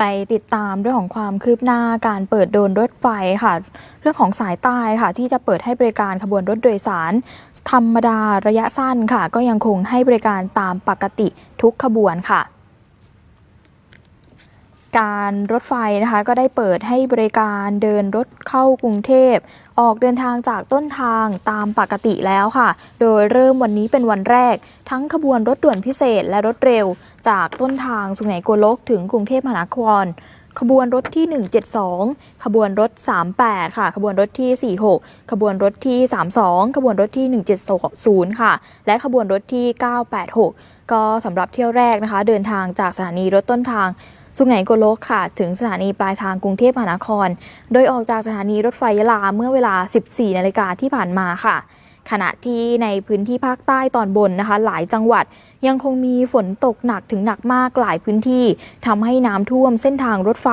ไปติดตามเรื่องของความคืบหน้าการเปิดโดนรถไฟค่ะ เรื่องของสายใต้ค่ะ ที่จะเปิดให้บริการขบวนรถโดยสาร ธรรมดาระยะสั้นค่ะ ก็ยังคงให้บริการตามปกติทุกขบวนค่ะ การรถไฟนะคะก็ได้เปิดให้บริการเดินรถเข้ากรุงเทพ ออกเดินทางจากต้นทางตามปกติแล้วค่ะ โดยเริ่มวันนี้เป็นวันแรก ทั้งขบวนรถด่วนพิเศษและรถเร็ว จากต้นทางสุไหงโกลกถึงกรุงเทพมหานครขบวนรถที่ 172 ขบวนรถ 38 ค่ะ ขบวนรถที่ 46 ขบวนรถที่ 32 ขบวนรถที่ 170 ค่ะ และขบวนรถที่ 986 ก็สำหรับเที่ยวแรกนะคะ เดินทางจากสถานีรถต้นทาง สุไหงโกลกค่ะ ถึงสถานีปลายทางกรุงเทพมหานคร โดยออกจากสถานีรถไฟยะลาเมื่อเวลา 14 นาฬิกาที่ผ่านมาค่ะ ขณะที่ในพื้นที่ภาคใต้ตอนบนนะคะ หลายจังหวัดยังคงมีฝนตกหนักถึงหนักมากหลายพื้นที่ทำให้น้ำท่วมเส้นทางรถไฟ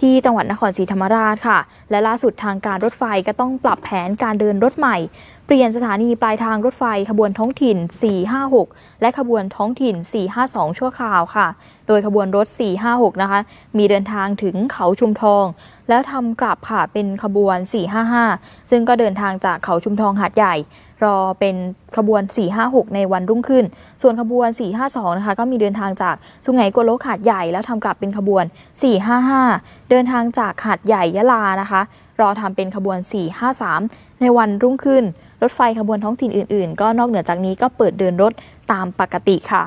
ที่จังหวัดนครศรีธรรมราชค่ะ และล่าสุดทางการรถไฟก็ต้องปรับแผนการเดินรถใหม่ เปลี่ยนสถานีปลายทางรถไฟขบวนท้องถิ่น 456 และขบวนท้องถิ่น 452 ชั่วคราวค่ะ โดยขบวนรถ 456 นะคะ มีเดินทางถึงเขาชุมทอง แล้วทำกลับค่ะ เป็นขบวน 455 ซึ่งก็เดินทางจากเขาชุมทองหาดใหญ่ รอเป็นขบวน 456 ในวันรุ่งขึ้น ส่วนขบวน 452 นะคะ ก็มีเดินทางจากสุไหงโกลกหาดใหญ่ แล้วทำกลับเป็นขบวน 455 เดินทางจากหาดใหญ่ยะลานะคะ รอทำเป็นขบวน 453 ในวันรุ่งขึ้น รถไฟขบวนท้องถิ่นอื่น ๆ ก็นอกเหนือจากนี้ก็เปิดเดินรถตามปกติค่ะ